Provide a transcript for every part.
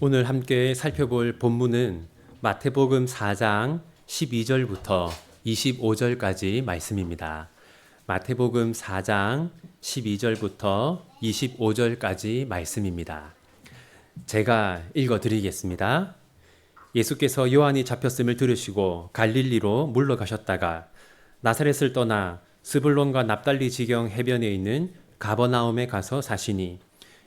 오늘 함께 살펴볼 본문은 마태복음 4장 12절부터 25절까지 말씀입니다. 마태복음 4장 12절부터 25절까지 말씀입니다. 제가 읽어 드리겠습니다. 예수께서 요한이 잡혔음을 들으시고 갈릴리로 물러가셨다가 나사렛을 떠나 스불론과 납달리 지경 해변에 있는 가버나움에 가서 사시니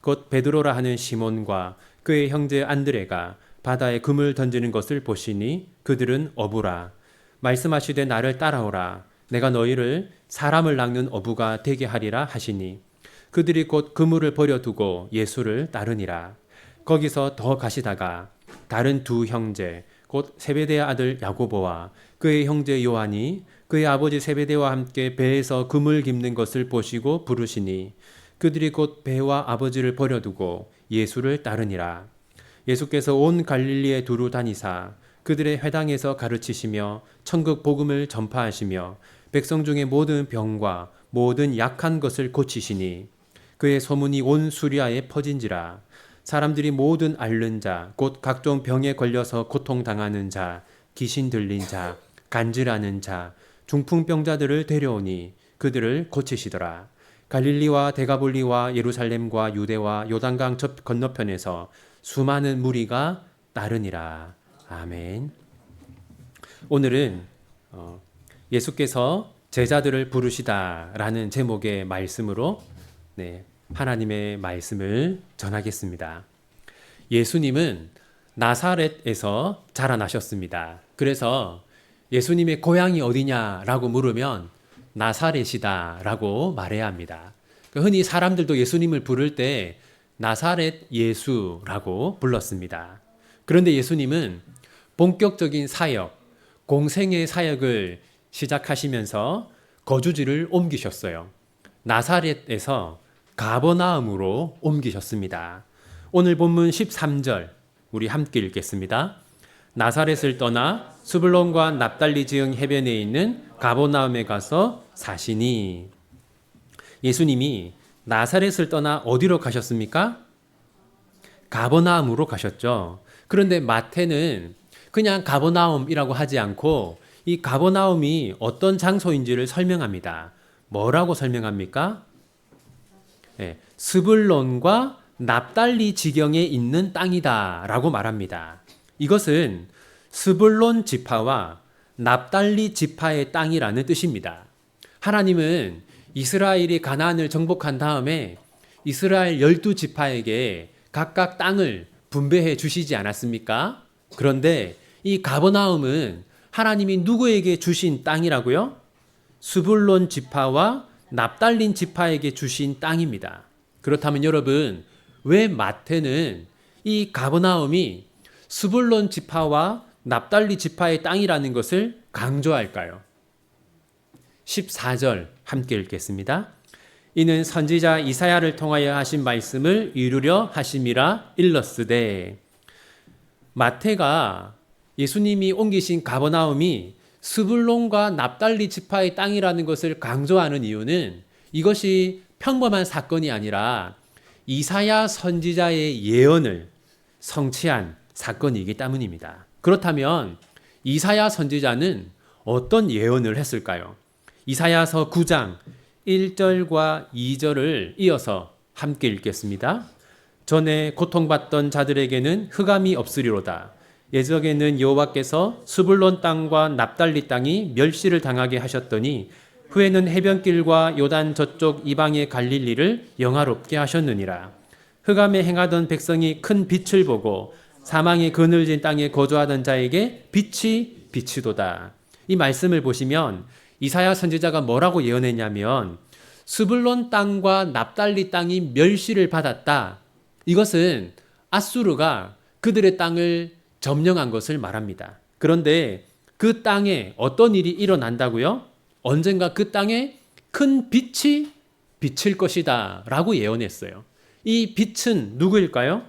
곧 베드로라 하는 시몬과 그의 형제 안드레가 바다에 금을 던지는 것을 보시니 그들은 어부라. 말씀하시되 나를 따라오라. 내가 너희를 사람을 낚는 어부가 되게 하리라 하시니 그들이 곧 그물을 버려두고 예수를 따르니라. 거기서 더 가시다가 다른 두 형제 곧 세베대의 아들 야고보와 그의 형제 요한이 그의 아버지 세베대와 함께 배에서 그물 깁는 것을 보시고 부르시니 그들이 곧 배와 아버지를 버려두고 예수를 따르니라. 예수께서 온 갈릴리에 두루 다니사 그들의 회당에서 가르치시며 천국 복음을 전파하시며 백성 중의 모든 병과 모든 약한 것을 고치시니 그의 소문이 온 수리아에 퍼진지라 사람들이 모든 앓는 자 곧 각종 병에 걸려서 고통당하는 자 귀신 들린 자 간질하는 자 중풍병자들을 데려오니 그들을 고치시더라 갈릴리와 데가볼리와 예루살렘과 유대와 요단강 저 건너편에서 수많은 무리가 따르니라. 아멘. 오늘은 어, 예수께서 제자들을 부르시다라는 제목의 말씀으로 네, 하나님의 말씀을 전하겠습니다. 예수님은 나사렛에서 자라나셨습니다. 그래서 예수님의 고향이 어디냐라고 물으면 나사렛이다라고 말해야 합니다. 그러니까 흔히 사람들도 예수님을 부를 때 나사렛 예수라고 불렀습니다. 그런데 예수님은 본격적인 사역, 공생의 사역을 시작하시면서 거주지를 옮기셨어요. 나사렛에서 가버나움으로 옮기셨습니다. 오늘 본문 13절 우리 함께 읽겠습니다. 나사렛을 떠나 수블론과 납달리 지형 해변에 있는 가보나움에 가서 사시니 예수님이 나사렛을 떠나 어디로 가셨습니까? 가버나움으로 가셨죠. 그런데 마태는 그냥 가버나움이라고 하지 않고 이 가버나움이 어떤 장소인지를 설명합니다. 뭐라고 설명합니까? 네, 스불론과 납달리 지경에 있는 땅이다라고 말합니다. 이것은 스불론 지파와 납달리 지파의 땅이라는 뜻입니다. 하나님은 이스라엘이 가나안을 정복한 다음에 이스라엘 열두 지파에게 각각 땅을 분배해 주시지 않았습니까? 그런데 이 가버나움은 하나님이 누구에게 주신 땅이라고요? 수불론 지파와 납달린 지파에게 주신 땅입니다. 그렇다면 여러분, 왜 마태는 이 가버나움이 수불론 지파와 납달리 지파의 땅이라는 것을 강조할까요? 14절 함께 읽겠습니다. 이는 선지자 이사야를 통하여 하신 말씀을 이루려 하심이라 일렀으되 마태가 예수님이 옮기신 가버나움이 스불론과 납달리 지파의 땅이라는 것을 강조하는 이유는 이것이 평범한 사건이 아니라 이사야 선지자의 예언을 성취한 사건이기 때문입니다. 그렇다면 이사야 선지자는 어떤 예언을 했을까요? 이사야서 9장 1절과 2절을 이어서 함께 읽겠습니다. 전에 고통받던 자들에게는 흑암이 없으리로다. 예적에는 여호와께서 수불론 땅과 납달리 땅이 멸시를 당하게 하셨더니 후에는 해변길과 요단 저쪽 이방의 갈릴리를 영화롭게 하셨느니라. 흑암에 행하던 백성이 큰 빛을 보고 사망의 그늘진 땅에 거주하던 자에게 빛이 비치도다. 이 말씀을 보시면 이사야 선지자가 뭐라고 예언했냐면 스불론 땅과 납달리 땅이 멸시를 받았다. 이것은 아수르가 그들의 땅을 점령한 것을 말합니다. 그런데 그 땅에 어떤 일이 일어난다고요? 언젠가 그 땅에 큰 빛이 비칠 것이다 라고 예언했어요. 이 빛은 누구일까요?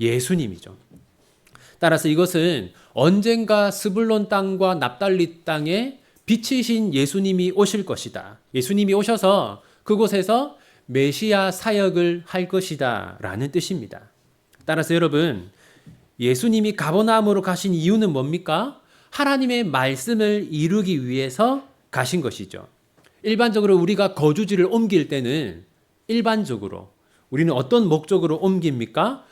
예수님이죠. 따라서 이것은 언젠가 스불론 땅과 납달리 땅에 빛이신 예수님이 오실 것이다. 예수님이 오셔서 그곳에서 메시아 사역을 할 것이다. 라는 뜻입니다. 따라서 여러분, 예수님이 가버나움으로 가신 이유는 뭡니까? 하나님의 말씀을 이루기 위해서 가신 것이죠. 일반적으로 우리가 거주지를 옮길 때는 일반적으로 우리는 어떤 목적으로 옮깁니까?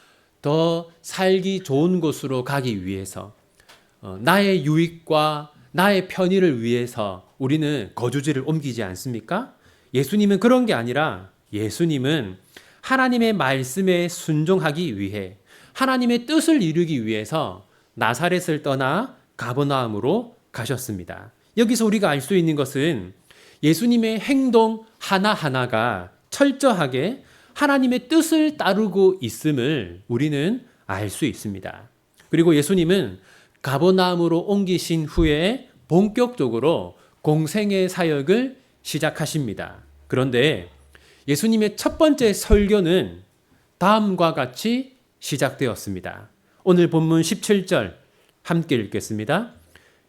더 살기 좋은 곳으로 가기 위해서 어, 나의 유익과 나의 편의를 위해서 우리는 거주지를 옮기지 않습니까? 예수님은 그런 게 아니라 예수님은 하나님의 말씀에 순종하기 위해 하나님의 뜻을 이루기 위해서 나사렛을 떠나 가버나움으로 가셨습니다. 여기서 우리가 알 수 있는 것은 예수님의 행동 하나하나가 철저하게 하나님의 뜻을 따르고 있음을 우리는 알 수 있습니다. 그리고 예수님은 가버나움으로 옮기신 후에 본격적으로 공생의 사역을 시작하십니다. 그런데 예수님의 첫 번째 설교는 다음과 같이 시작되었습니다. 오늘 본문 17절 함께 읽겠습니다.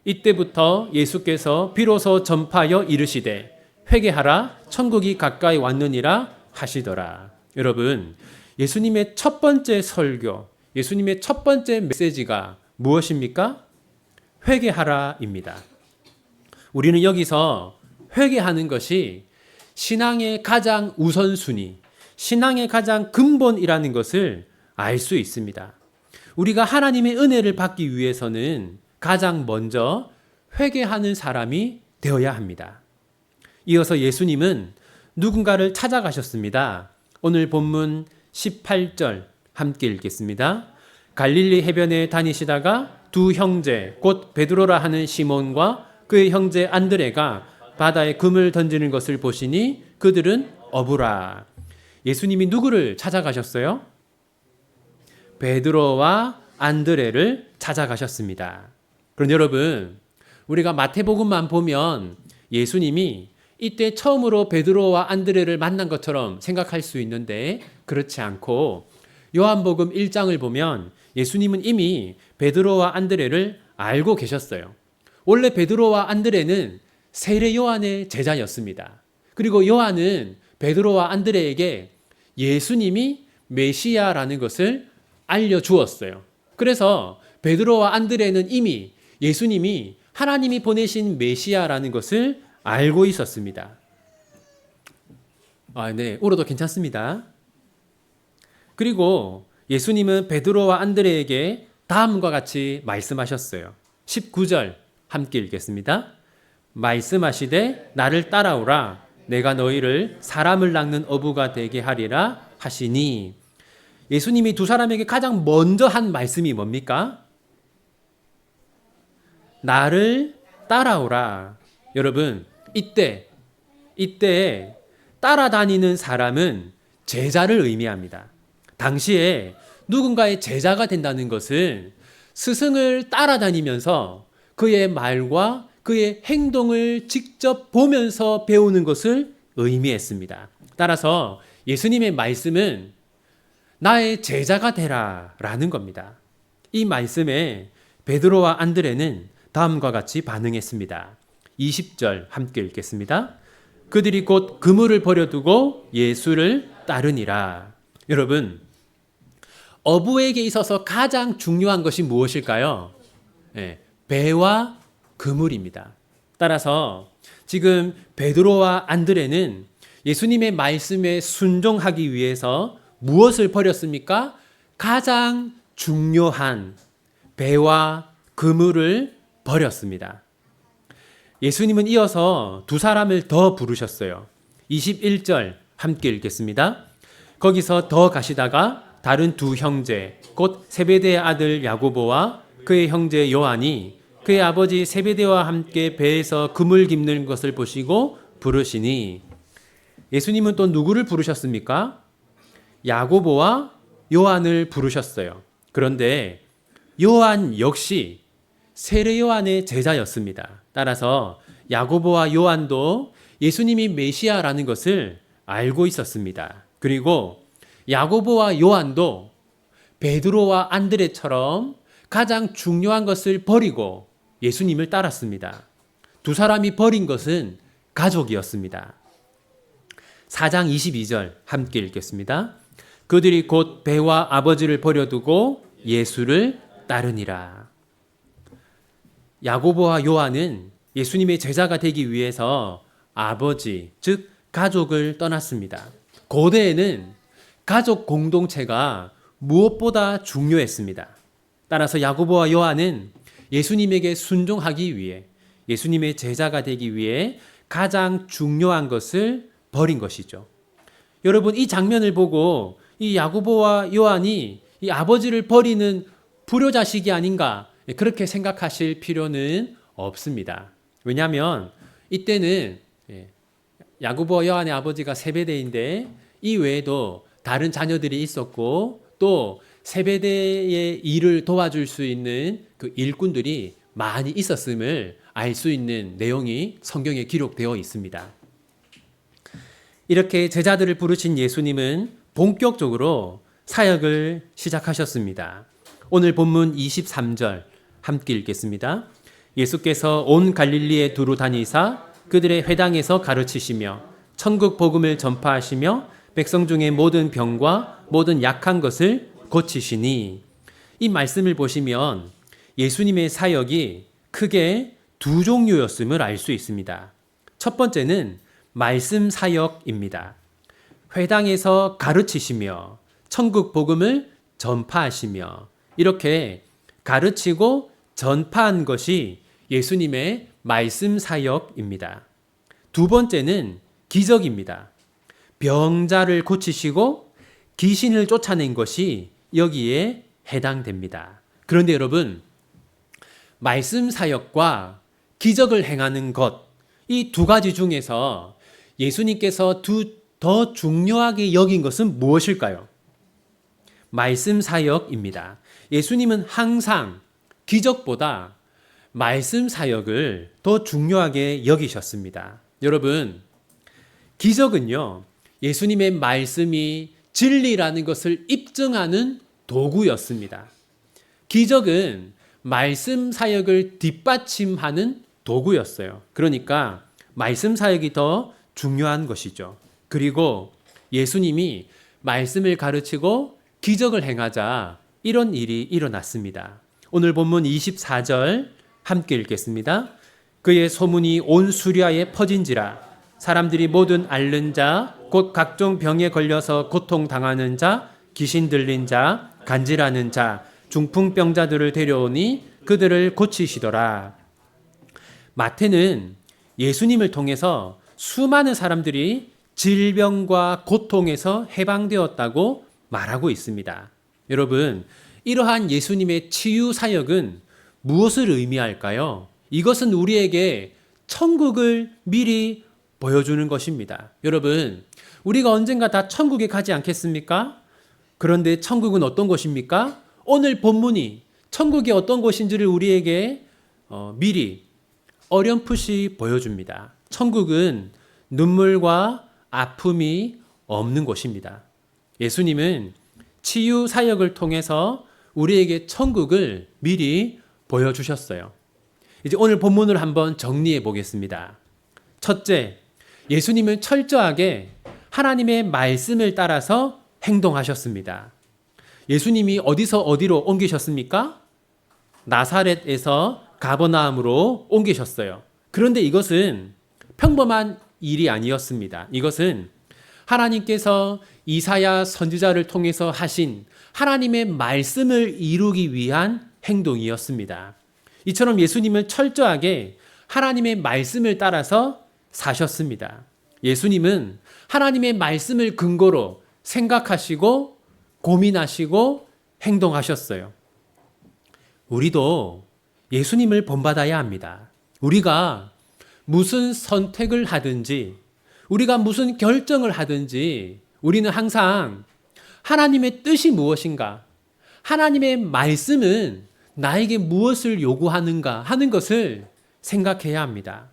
이때부터 예수께서 비로소 전파하여 이르시되 회개하라 천국이 가까이 왔느니라 하시더라. 여러분, 예수님의 첫 번째 설교, 예수님의 첫 번째 메시지가 무엇입니까? 회개하라입니다. 우리는 여기서 회개하는 것이 신앙의 가장 우선순위, 신앙의 가장 근본이라는 것을 알 수 있습니다. 우리가 하나님의 은혜를 받기 위해서는 가장 먼저 회개하는 사람이 되어야 합니다. 이어서 예수님은 누군가를 찾아가셨습니다. 오늘 본문 18절 함께 읽겠습니다. 갈릴리 해변에 다니시다가 두 형제 곧 베드로라 하는 시몬과 그의 형제 안드레가 바다에 금을 던지는 것을 보시니 그들은 어부라. 예수님이 누구를 찾아가셨어요? 베드로와 안드레를 찾아가셨습니다. 그럼 여러분, 우리가 마태복음만 보면 예수님이 이때 처음으로 베드로와 안드레를 만난 것처럼 생각할 수 있는데 그렇지 않고 요한복음 1장을 보면 예수님은 이미 베드로와 안드레를 알고 계셨어요. 원래 베드로와 안드레는 세례 요한의 제자였습니다. 그리고 요한은 베드로와 안드레에게 예수님이 메시아라는 것을 알려 주었어요. 그래서 베드로와 안드레는 이미 예수님이 하나님이 보내신 메시아라는 것을 알고 있었습니다. 아, 네. 울어도 괜찮습니다. 그리고 예수님은 베드로와 안드레에게 다음과 같이 말씀하셨어요. 19절 함께 읽겠습니다. 말씀하시되 나를 따라오라 내가 너희를 사람을 낚는 어부가 되게 하리라 하시니 예수님이 두 사람에게 가장 먼저 한 말씀이 뭡니까? 나를 따라오라. 여러분, 이때, 이때 따라다니는 사람은 제자를 의미합니다. 당시에 누군가의 제자가 된다는 것은 스승을 따라다니면서 그의 말과 그의 행동을 직접 보면서 배우는 것을 의미했습니다. 따라서 예수님의 말씀은 나의 제자가 되라 라는 겁니다. 이 말씀에 베드로와 안드레는 다음과 같이 반응했습니다. 20절 함께 읽겠습니다. 그들이 곧 그물을 버려두고 예수를 따르니라. 여러분, 어부에게 있어서 가장 중요한 것이 무엇일까요? 네, 배와 그물입니다. 따라서 지금 베드로와 안드레는 예수님의 말씀에 순종하기 위해서 무엇을 버렸습니까? 가장 중요한 배와 그물을 버렸습니다. 예수님은 이어서 두 사람을 더 부르셨어요. 21절 함께 읽겠습니다. 거기서 더 가시다가 다른 두 형제, 곧 세베대의 아들 야고보와 그의 형제 요한이 그의 아버지 세베대와 함께 배에서 그물 깁는 것을 보시고 부르시니 예수님은 또 누구를 부르셨습니까? 야고보와 요한을 부르셨어요. 그런데 요한 역시 세례 요한의 제자였습니다. 따라서 야고보와 요한도 예수님이 메시아라는 것을 알고 있었습니다. 그리고 야고보와 요한도 베드로와 안드레처럼 가장 중요한 것을 버리고 예수님을 따랐습니다. 두 사람이 버린 것은 가족이었습니다. 4장 22절 함께 읽겠습니다. 그들이 곧 배와 아버지를 버려두고 예수를 따르니라. 야고보와 요한은 예수님의 제자가 되기 위해서 아버지, 즉 가족을 떠났습니다. 고대에는 가족 공동체가 무엇보다 중요했습니다. 따라서 야고보와 요한은 예수님에게 순종하기 위해 예수님의 제자가 되기 위해 가장 중요한 것을 버린 것이죠. 여러분 이 장면을 보고 이 야고보와 요한이 이 아버지를 버리는 불효자식이 아닌가 그렇게 생각하실 필요는 없습니다. 왜냐하면 이때는 예, 야고보와 요한의 아버지가 세베대인데 이 외에도 다른 자녀들이 있었고 또 세베대의 일을 도와줄 수 있는 그 일꾼들이 많이 있었음을 알 수 있는 내용이 성경에 기록되어 있습니다. 이렇게 제자들을 부르신 예수님은 본격적으로 사역을 시작하셨습니다. 오늘 본문 23절 함께 읽겠습니다. 예수께서 온 갈릴리에 두루 다니사 그들의 회당에서 가르치시며 천국 복음을 전파하시며 백성 중의 모든 병과 모든 약한 것을 고치시니 이 말씀을 보시면 예수님의 사역이 크게 두 종류였음을 알 수 있습니다. 첫 번째는 말씀 사역입니다. 회당에서 가르치시며 천국 복음을 전파하시며 이렇게 가르치고 전파한 것이 예수님의 말씀 사역입니다. 두 번째는 기적입니다. 병자를 고치시고 귀신을 쫓아낸 것이 여기에 해당됩니다. 그런데 여러분, 말씀 사역과 기적을 행하는 것, 이 두 가지 중에서 예수님께서 두, 더 중요하게 여긴 것은 무엇일까요? 말씀 사역입니다. 예수님은 항상 기적보다 말씀 사역을 더 중요하게 여기셨습니다. 여러분, 기적은요, 예수님의 말씀이 진리라는 것을 입증하는 도구였습니다. 기적은 말씀 사역을 뒷받침하는 도구였어요. 그러니까 말씀 사역이 더 중요한 것이죠. 그리고 예수님이 말씀을 가르치고 기적을 행하자 이런 일이 일어났습니다. 오늘 본문 24절 함께 읽겠습니다. 그의 소문이 온 수리아에 퍼진지라 사람들이 모든 앓는 자, 곧 각종 병에 걸려서 고통 당하는 자, 귀신 들린 자, 간질하는 자, 중풍병자들을 데려오니 그들을 고치시더라. 마태는 예수님을 통해서 수많은 사람들이 질병과 고통에서 해방되었다고 말하고 있습니다. 여러분, 이러한 예수님의 치유 사역은 무엇을 의미할까요? 이것은 우리에게 천국을 미리 보여주는 것입니다. 여러분, 우리가 언젠가 다 천국에 가지 않겠습니까? 그런데 천국은 어떤 것입니까? 오늘 본문이 천국이 어떤 곳인지를 우리에게 어, 미리 어렴풋이 보여줍니다. 천국은 눈물과 아픔이 없는 곳입니다. 예수님은 치유 사역을 통해서 우리에게 천국을 미리 보여주셨어요. 이제 오늘 본문을 한번 정리해 보겠습니다. 첫째, 예수님은 철저하게 하나님의 말씀을 따라서 행동하셨습니다. 예수님이 어디서 어디로 옮기셨습니까? 나사렛에서 가버나움으로 옮기셨어요. 그런데 이것은 평범한 일이 아니었습니다. 이것은 하나님께서 이사야 선지자를 통해서 하신 하나님의 말씀을 이루기 위한 행동이었습니다. 이처럼 예수님은 철저하게 하나님의 말씀을 따라서 사셨습니다. 예수님은 하나님의 말씀을 근거로 생각하시고 고민하시고 행동하셨어요. 우리도 예수님을 본받아야 합니다. 우리가 무슨 선택을 하든지, 우리가 무슨 결정을 하든지, 우리는 항상 하나님의 뜻이 무엇인가, 하나님의 말씀은 나에게 무엇을 요구하는가 하는 것을 생각해야 합니다.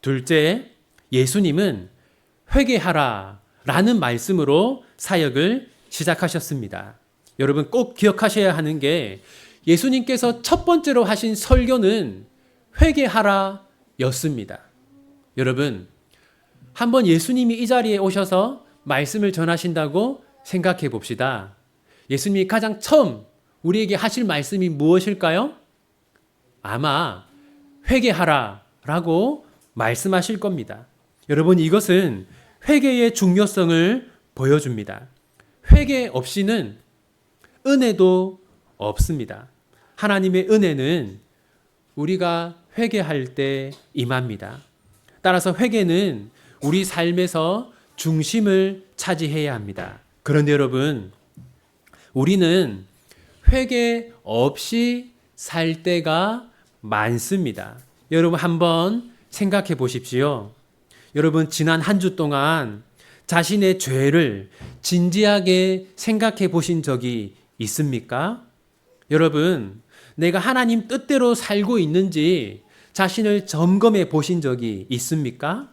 둘째, 예수님은 회개하라 라는 말씀으로 사역을 시작하셨습니다. 여러분 꼭 기억하셔야 하는 게 예수님께서 첫 번째로 하신 설교는 회개하라 였습니다. 여러분, 한번 예수님이 이 자리에 오셔서 말씀을 전하신다고 생각해 봅시다. 예수님이 가장 처음 우리에게 하실 말씀이 무엇일까요? 아마 회개하라 라고 말씀하실 겁니다. 여러분, 이것은 회개의 중요성을 보여줍니다. 회개 없이는 은혜도 없습니다. 하나님의 은혜는 우리가 회개할 때 임합니다. 따라서 회개는 우리 삶에서 중심을 차지해야 합니다. 그런데 여러분, 우리는 회개 없이 살 때가 많습니다. 여러분 한번 생각해 보십시오. 여러분 지난 한 주 동안 자신의 죄를 진지하게 생각해 보신 적이 있습니까? 여러분, 내가 하나님 뜻대로 살고 있는지 자신을 점검해 보신 적이 있습니까?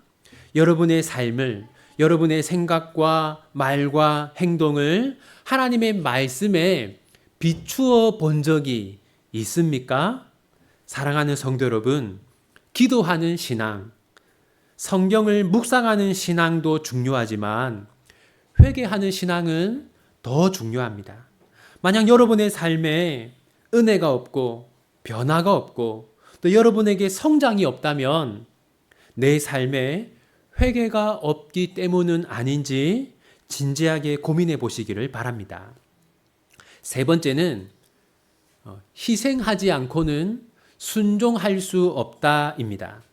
여러분의 삶을, 여러분의 생각과 말과 행동을 하나님의 말씀에 비추어 본 적이 있습니까? 사랑하는 성도 여러분, 기도하는 신앙, 성경을 묵상하는 신앙도 중요하지만 회개하는 신앙은 더 중요합니다. 만약 여러분의 삶에 은혜가 없고 변화가 없고 또 여러분에게 성장이 없다면 내 삶에 회개가 없기 때문은 아닌지 진지하게 고민해 보시기를 바랍니다. 세 번째는 어, 희생하지 않고는 순종할 수 없다입니다.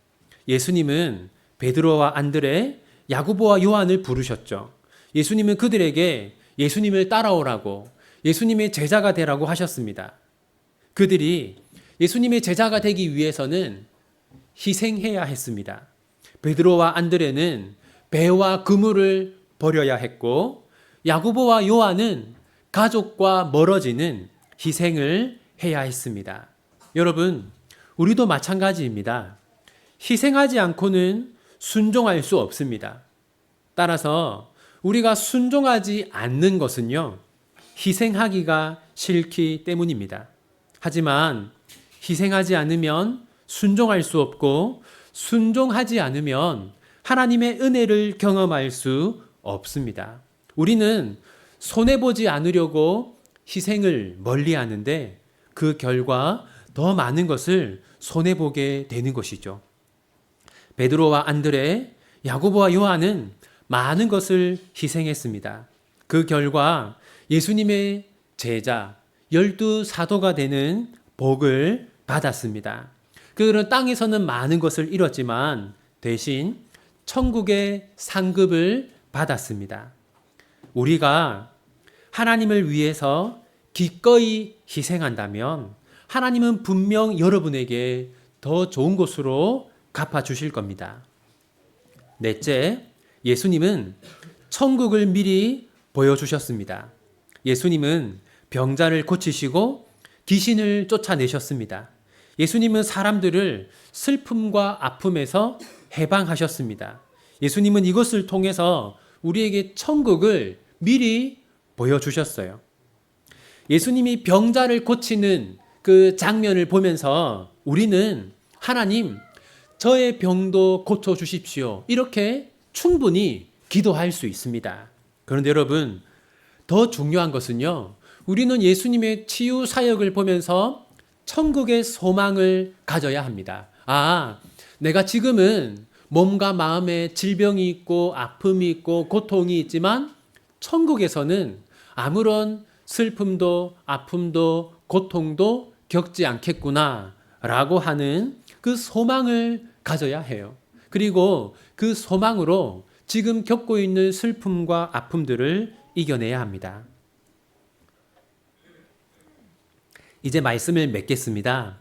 예수님은 베드로와 안드레, 야구보와 요한을 부르셨죠. 예수님은 그들에게 예수님을 따라오라고 예수님의 제자가 되라고 하셨습니다. 그들이 예수님의 제자가 되기 위해서는 희생해야 했습니다. 베드로와 안드레는 배와 그물을 버려야 했고 야구보와 요한은 가족과 멀어지는 희생을 해야 했습니다. 여러분, 우리도 마찬가지입니다. 희생하지 않고는 순종할 수 없습니다. 따라서 우리가 순종하지 않는 것은요, 희생하기가 싫기 때문입니다. 하지만 희생하지 않으면 순종할 수 없고, 순종하지 않으면 하나님의 은혜를 경험할 수 없습니다. 우리는 손해보지 않으려고 희생을 멀리 하는데 그 결과 더 많은 것을 손해보게 되는 것이죠. 베드로와 안드레, 야고보와 요한은 많은 것을 희생했습니다. 그 결과 예수님의 제자, 열두 사도가 되는 복을 받았습니다. 그들은 땅에서는 많은 것을 잃었지만 대신 천국의 상급을 받았습니다. 우리가 하나님을 위해서 기꺼이 희생한다면 하나님은 분명 여러분에게 더 좋은 곳으로 갚아주실 겁니다. 넷째, 예수님은 천국을 미리 보여주셨습니다. 예수님은 병자를 고치시고 귀신을 쫓아내셨습니다. 예수님은 사람들을 슬픔과 아픔에서 해방하셨습니다. 예수님은 이것을 통해서 우리에게 천국을 미리 보여주셨어요. 예수님이 병자를 고치는 그 장면을 보면서 우리는 하나님, 저의 병도 고쳐 주십시오. 이렇게 충분히 기도할 수 있습니다. 그런데 여러분, 더 중요한 것은요, 우리는 예수님의 치유 사역을 보면서 천국의 소망을 가져야 합니다. 아, 내가 지금은 몸과 마음에 질병이 있고 아픔이 있고 고통이 있지만 천국에서는 아무런 슬픔도 아픔도 고통도 겪지 않겠구나 라고 하는 그 소망을 가져야 해요. 그리고 그 소망으로 지금 겪고 있는 슬픔과 아픔들을 이겨내야 합니다. 이제 말씀을 맺겠습니다.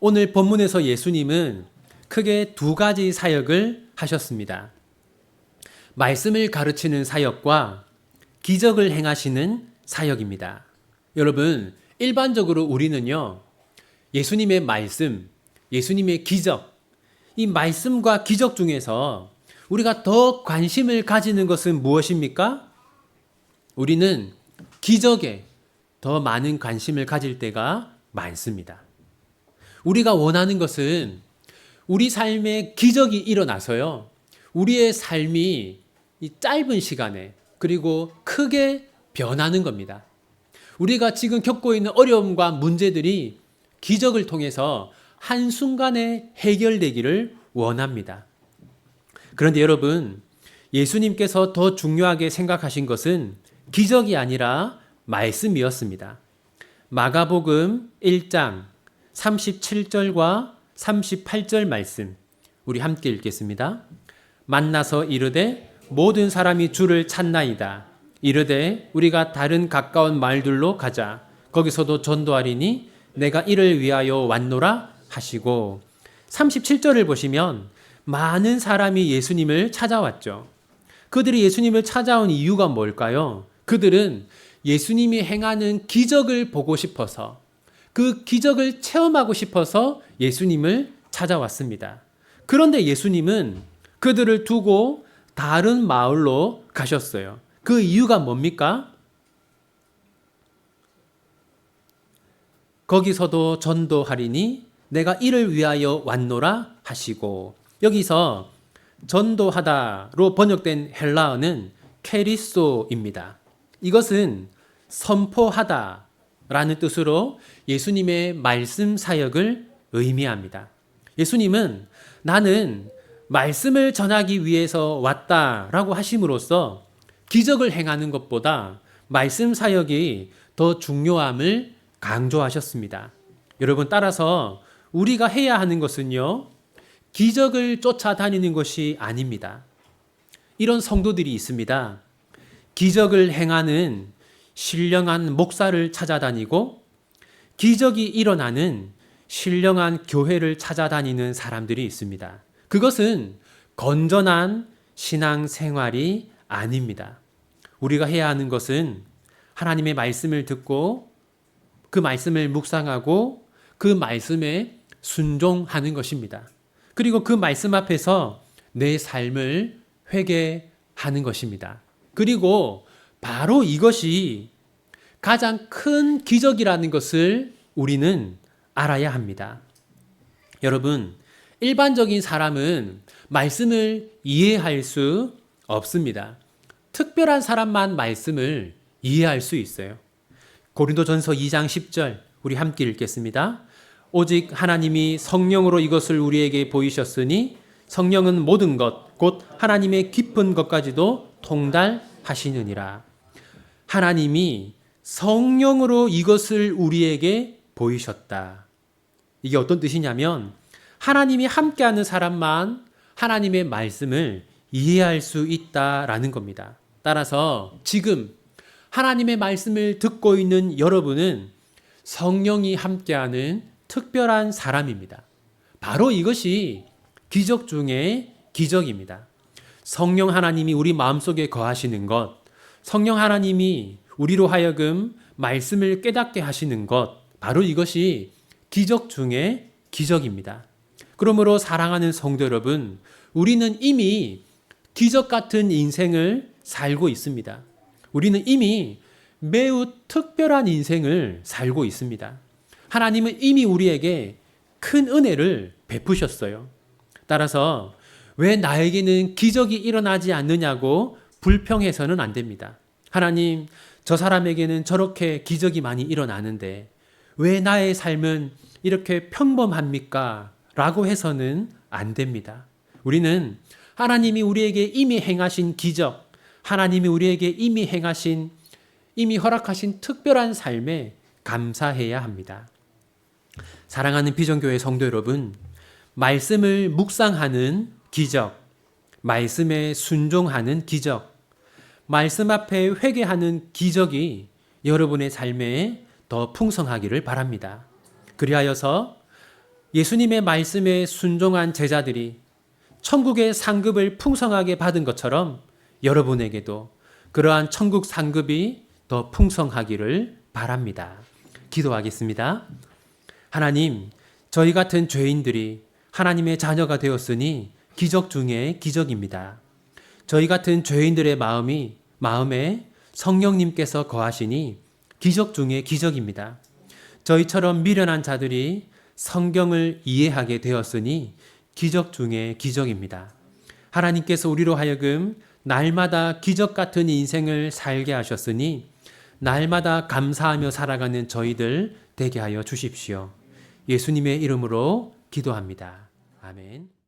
오늘 본문에서 예수님은 크게 두 가지 사역을 하셨습니다. 말씀을 가르치는 사역과 기적을 행하시는 사역입니다. 여러분, 일반적으로 우리는요, 예수님의 말씀, 예수님의 기적, 이 말씀과 기적 중에서 우리가 더 관심을 가지는 것은 무엇입니까? 우리는 기적에 더 많은 관심을 가질 때가 많습니다. 우리가 원하는 것은 우리 삶에 기적이 일어나서요. 우리의 삶이 이 짧은 시간에 그리고 크게 변하는 겁니다. 우리가 지금 겪고 있는 어려움과 문제들이 기적을 통해서 한순간에 해결되기를 원합니다. 그런데 여러분, 예수님께서 더 중요하게 생각하신 것은 기적이 아니라 말씀이었습니다. 마가복음 1장 37절과 38절 말씀 우리 함께 읽겠습니다. 만나서 이르되 모든 사람이 주를 찾나이다. 이르되 우리가 다른 가까운 말들로 가자. 거기서도 전도하리니 내가 이를 위하여 왔노라 하시고 37절을 보시면 많은 사람이 예수님을 찾아왔죠. 그들이 예수님을 찾아온 이유가 뭘까요? 그들은 예수님이 행하는 기적을 보고 싶어서 그 기적을 체험하고 싶어서 예수님을 찾아왔습니다. 그런데 예수님은 그들을 두고 다른 마을로 가셨어요. 그 이유가 뭡니까? 거기서도 전도하리니 내가 이를 위하여 왔노라 하시고 여기서 전도하다로 번역된 헬라어는 케리소입니다. 이것은 선포하다 라는 뜻으로 예수님의 말씀 사역을 의미합니다. 예수님은 나는 말씀을 전하기 위해서 왔다 라고 하심으로써 기적을 행하는 것보다 말씀 사역이 더 중요함을 강조하셨습니다. 여러분 따라서 우리가 해야 하는 것은요. 기적을 쫓아다니는 것이 아닙니다. 이런 성도들이 있습니다. 기적을 행하는 신령한 목사를 찾아다니고 기적이 일어나는 신령한 교회를 찾아다니는 사람들이 있습니다. 그것은 건전한 신앙 생활이 아닙니다. 우리가 해야 하는 것은 하나님의 말씀을 듣고 그 말씀을 묵상하고 그 말씀에 순종하는 것입니다. 그리고 그 말씀 앞에서 내 삶을 회개하는 것입니다. 그리고 바로 이것이 가장 큰 기적이라는 것을 우리는 알아야 합니다. 여러분, 일반적인 사람은 말씀을 이해할 수 없습니다. 특별한 사람만 말씀을 이해할 수 있어요. 고린도전서 2장 10절 우리 함께 읽겠습니다. 오직 하나님이 성령으로 이것을 우리에게 보이셨으니 성령은 모든 것, 곧 하나님의 깊은 것까지도 통달하시느니라. 하나님이 성령으로 이것을 우리에게 보이셨다. 이게 어떤 뜻이냐면 하나님이 함께하는 사람만 하나님의 말씀을 이해할 수 있다라는 겁니다. 따라서 지금 하나님의 말씀을 듣고 있는 여러분은 성령이 함께하는 특별한 사람입니다. 바로 이것이 기적 중에 기적입니다. 성령 하나님이 우리 마음속에 거하시는 것, 성령 하나님이 우리로 하여금 말씀을 깨닫게 하시는 것, 바로 이것이 기적 중에 기적입니다. 그러므로 사랑하는 성도 여러분, 우리는 이미 기적 같은 인생을 살고 있습니다. 우리는 이미 매우 특별한 인생을 살고 있습니다. 하나님은 이미 우리에게 큰 은혜를 베푸셨어요. 따라서 왜 나에게는 기적이 일어나지 않느냐고 불평해서는 안 됩니다. 하나님, 저 사람에게는 저렇게 기적이 많이 일어나는데 왜 나의 삶은 이렇게 평범합니까? 라고 해서는 안 됩니다. 우리는 하나님이 우리에게 이미 행하신 기적, 하나님이 우리에게 이미 행하신, 이미 허락하신 특별한 삶에 감사해야 합니다. 사랑하는 비전교회 성도 여러분, 말씀을 묵상하는 기적, 말씀에 순종하는 기적, 말씀 앞에 회개하는 기적이 여러분의 삶에 더 풍성하기를 바랍니다. 그리하여서 예수님의 말씀에 순종한 제자들이 천국의 상급을 풍성하게 받은 것처럼 여러분에게도 그러한 천국 상급이 더 풍성하기를 바랍니다. 기도하겠습니다. 하나님, 저희 같은 죄인들이 하나님의 자녀가 되었으니 기적 중에 기적입니다. 저희 같은 죄인들의 마음이 마음에 성령님께서 거하시니 기적 중에 기적입니다. 저희처럼 미련한 자들이 성경을 이해하게 되었으니 기적 중에 기적입니다. 하나님께서 우리로 하여금 날마다 기적 같은 인생을 살게 하셨으니 날마다 감사하며 살아가는 저희들 되게 하여 주십시오. 예수님의 이름으로 기도합니다. 아멘.